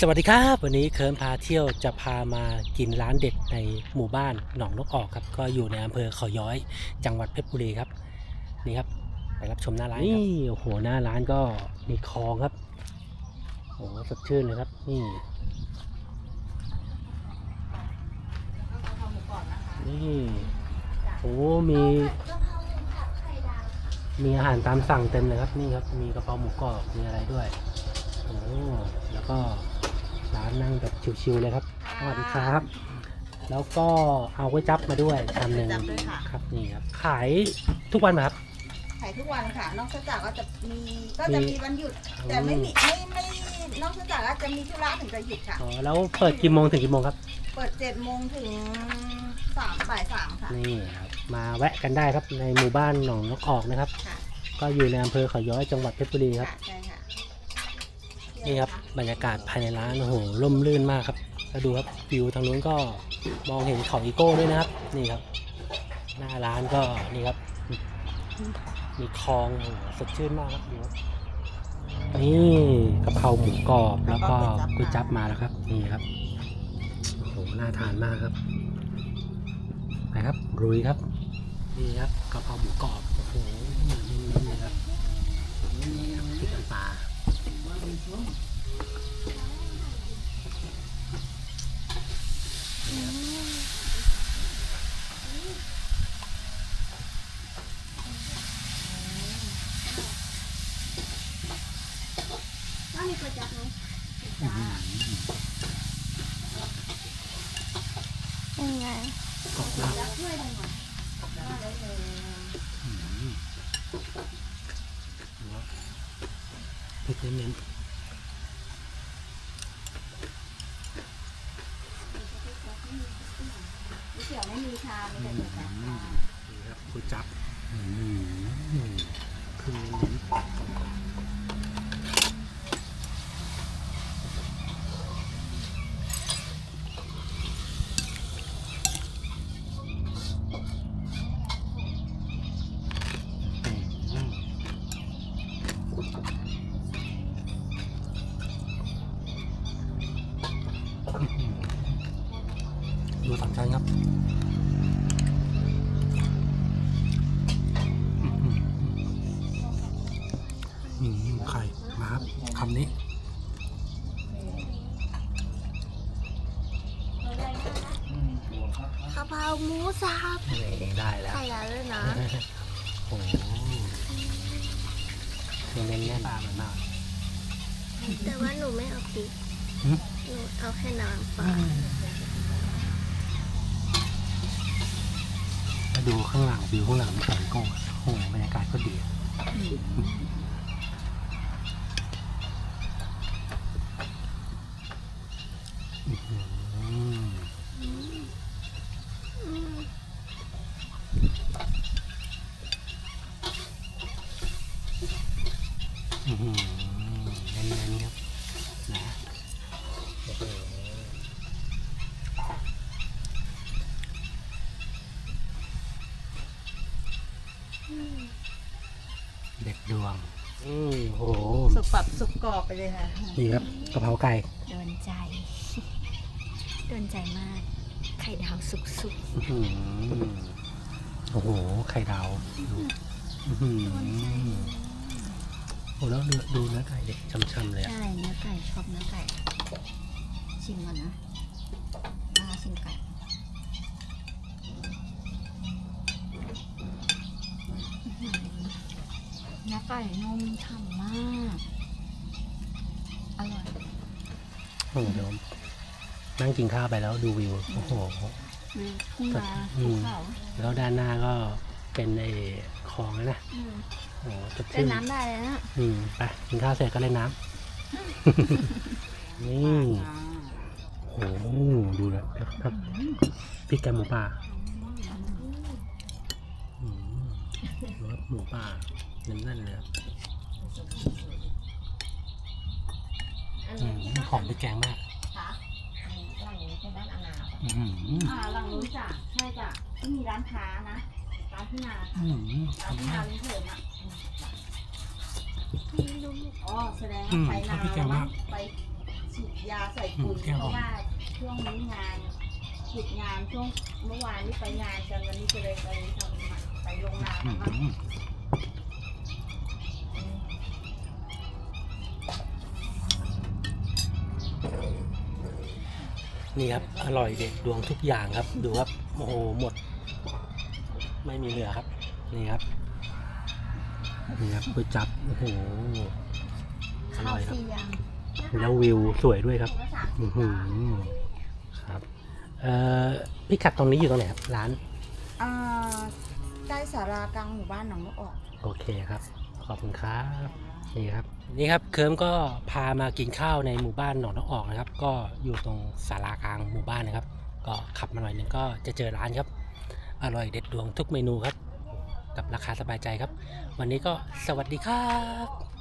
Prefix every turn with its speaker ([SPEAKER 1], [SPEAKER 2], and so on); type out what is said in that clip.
[SPEAKER 1] สวัสดีครับ วันนี้เคิร์นพาเที่ยวจะพามากินร้านเด็ดในหมู่บ้านหนองนกออกครับ ก็อยู่ในอำเภอเขาย้อย จังหวัดเพชรบุรีครับ นี่ครับ ไปรับชมหน้าร้านนี่โอ้โหหน้าร้านก็มีคลองครับโอ้โหสดชื่นเลยครับ นี่นี่โอ้มีมีอาหารตามสั่งเต็มเลยครับนี่ครับ มีกระเพราหมูกรอบมีอะไรด้วยโอ้แล้วก็ ร้านนั่งแบบชิวๆเลยครับสวัสดีครับ แล้วก็เอาไว้จับมาด้วยชามหนึ่ง
[SPEAKER 2] จับด้วยค่ะ
[SPEAKER 1] ครับนี่ครับขายทุกวันไหมครับ
[SPEAKER 2] ขายทุกวันค่ะ นอกจากก็จะมีก็จะมีวันหยุด แต่ไม่มีไม่ไม่นอกจากก็จะมีธุระถึงจะหยุดค่ะ
[SPEAKER 1] อ๋อแล้วเปิดกี่โมงถึงกี่โมงครับ
[SPEAKER 2] เปิดเจ็ดโมงถึงสามบ่ายสามค่ะ
[SPEAKER 1] นี่ครับมาแวะกันได้ครับในหมู่บ้านหนองนกออกนะครับ
[SPEAKER 2] ค่ะ
[SPEAKER 1] ก็อยู่ในอำเภอเขาย้อยจังหวัดเพชรบุรีครับ
[SPEAKER 2] ค่ะใช่ค่ะ
[SPEAKER 1] นี่ครับบรรยากาศภายในร้านโอ้โหร่มรื่นมากครับแล้วดูครับวิวทางนู้นก็มองเห็นเขาอีโก้ด้วยนะครับ นี่ครับ หน้าร้านก็นี่ครับ มีคลองโอ้โหสดชื่นมากครับดูครับนี่กะเพราหมูกรอบแล้วก็ก๋วยจั๊บมาแล้วครับ นี่ครับโอ้โหน่าทานมากครับไปครับรุยครับนี่ครับกะเพราหมูกรอบโอ้โหเน้นๆเลยครับนี่ครับพริกน้ำปลา
[SPEAKER 3] เป็นไง
[SPEAKER 1] กรอบมาก
[SPEAKER 3] ช่วยหน่อย
[SPEAKER 1] พริกเน้น
[SPEAKER 2] เขียวไม่มีชามีแต่ก๋วจับค่ะ
[SPEAKER 1] นี่ครับก๋วยจับอืมคือเน้นอืมดูสามชั้นครับ อืมไข่มาครับคำนี้
[SPEAKER 3] กะเพราหมูสับ
[SPEAKER 1] นี่ได้แล้ว
[SPEAKER 3] ใส่แล้วด้วยนะ
[SPEAKER 1] โอ้โหเน้นๆแน่นปลามันมาก
[SPEAKER 3] แต่ว่าหนูไม่เอาพริก
[SPEAKER 1] หึ
[SPEAKER 3] หนูเอาแค่น้ำปลา
[SPEAKER 1] มาดูข้างหลังวิวข้างหลังมันสวยโก้โอ้โหบรรยากาศก็ดีอื้อหือ
[SPEAKER 3] อืม
[SPEAKER 1] อื้อหือเน้นๆครับนะโอ้โหเด็ดดวงอืมโอ้โห
[SPEAKER 2] สุกปรับสุกกรอบไปเลยค่ะ
[SPEAKER 1] นี่ครับกะเพราไก่
[SPEAKER 3] โดนใจ โดนใจมาก ไข่ดาวสุก
[SPEAKER 1] อื้อหือโอ้โห ไข่ดาวดูอื้อหือ โอ้แล้วเนื้อดูเนื้อไก่เด็กช่ำๆเลย
[SPEAKER 3] ๆ
[SPEAKER 1] อะ
[SPEAKER 3] ใช่เนื้อไก่ชอบเนื้อไก่ ชิมก่อนนะมาชิมไก่เนื้อไก่นุ่มฉ่ำมาก อร่อย
[SPEAKER 1] โอ้โหเดี๋ยวนั่งกินข้าวไปแล้วดูวิว โอ้โห
[SPEAKER 3] วิวทุ่งนา
[SPEAKER 1] อื
[SPEAKER 3] ภู
[SPEAKER 1] ม
[SPEAKER 3] เขา
[SPEAKER 1] แล้วด้านหน้าก็เป็นไอ้คลองนะนะ
[SPEAKER 3] อืม
[SPEAKER 1] โอ้โหสด
[SPEAKER 3] เล่
[SPEAKER 1] ชื่
[SPEAKER 3] น
[SPEAKER 1] น
[SPEAKER 3] น้ำได้เลยนะ
[SPEAKER 1] อืมไปกินข้าวเสร็จก็เล่นน้ำ นี่โอ้โหดูแล้วครับพริกแกงหมูป่าอืมดูครับหมูป่าแน่นๆเลยครับอืมหอมพริกแกงมาก
[SPEAKER 2] ค่ะหลังนี้เป็นด้านอาณา
[SPEAKER 1] อืม
[SPEAKER 2] อ่าหลังนู้นจ้ะใช่จ้ะที่มีร้านค้านะ ร้านที่นา
[SPEAKER 1] อืม
[SPEAKER 2] ร้านที่นาลิ้นเถินอะ
[SPEAKER 3] ไม่รู้
[SPEAKER 2] อ๋อแสดง
[SPEAKER 1] อื
[SPEAKER 2] ว่ามไป
[SPEAKER 1] ชอบ
[SPEAKER 2] นา
[SPEAKER 1] พี่แกงมาก
[SPEAKER 2] ไปฉีดยาใส่ปุ๋ย
[SPEAKER 1] อืม
[SPEAKER 2] เพราะว่าช่วงนี้งานหยุดงานช่วงเมื่อวานนี้ไปงานกันวันนี้ก็เลยไปทำไปโรงงาน
[SPEAKER 1] อื
[SPEAKER 2] นะคะ
[SPEAKER 1] มนี่ครับ อร่อยเด็ดดวงทุกอย่างครับ ดูครับ โอ้โห หมด ไม่มีเหลือครับ นี่ครับ นี่ครับก๋วยจับ โอ้โหอ
[SPEAKER 3] ข้า
[SPEAKER 1] ร่
[SPEAKER 3] ว
[SPEAKER 1] อยครับ
[SPEAKER 3] สี่อย่าง
[SPEAKER 1] แล้ววิวสวยด้วยครับ
[SPEAKER 2] ถุงละสามสิ
[SPEAKER 1] อื
[SPEAKER 2] บ
[SPEAKER 1] อหื
[SPEAKER 2] บาท
[SPEAKER 1] อครับ เอ่อพิกัดตรงนี้อยู่ตรงไหนครับ ร้าน
[SPEAKER 2] อ่าใกล้สารากลางหมู่บ้านหนองนกออก
[SPEAKER 1] โอเคครับ ขอบคุณครับ นี่ครับ นี่ครับ เคิร์มก็พามากินข้าวในหมู่บ้านหนองนกออกนะครับ ก็อยู่ตรงศาลากลางหมู่บ้านนะครับ ก็ขับมาหน่อยหนึ่งก็จะเจอร้านครับ อร่อยเด็ดดวงทุกเมนูครับ กับราคาสบายใจครับ วันนี้ก็สวัสดีครับ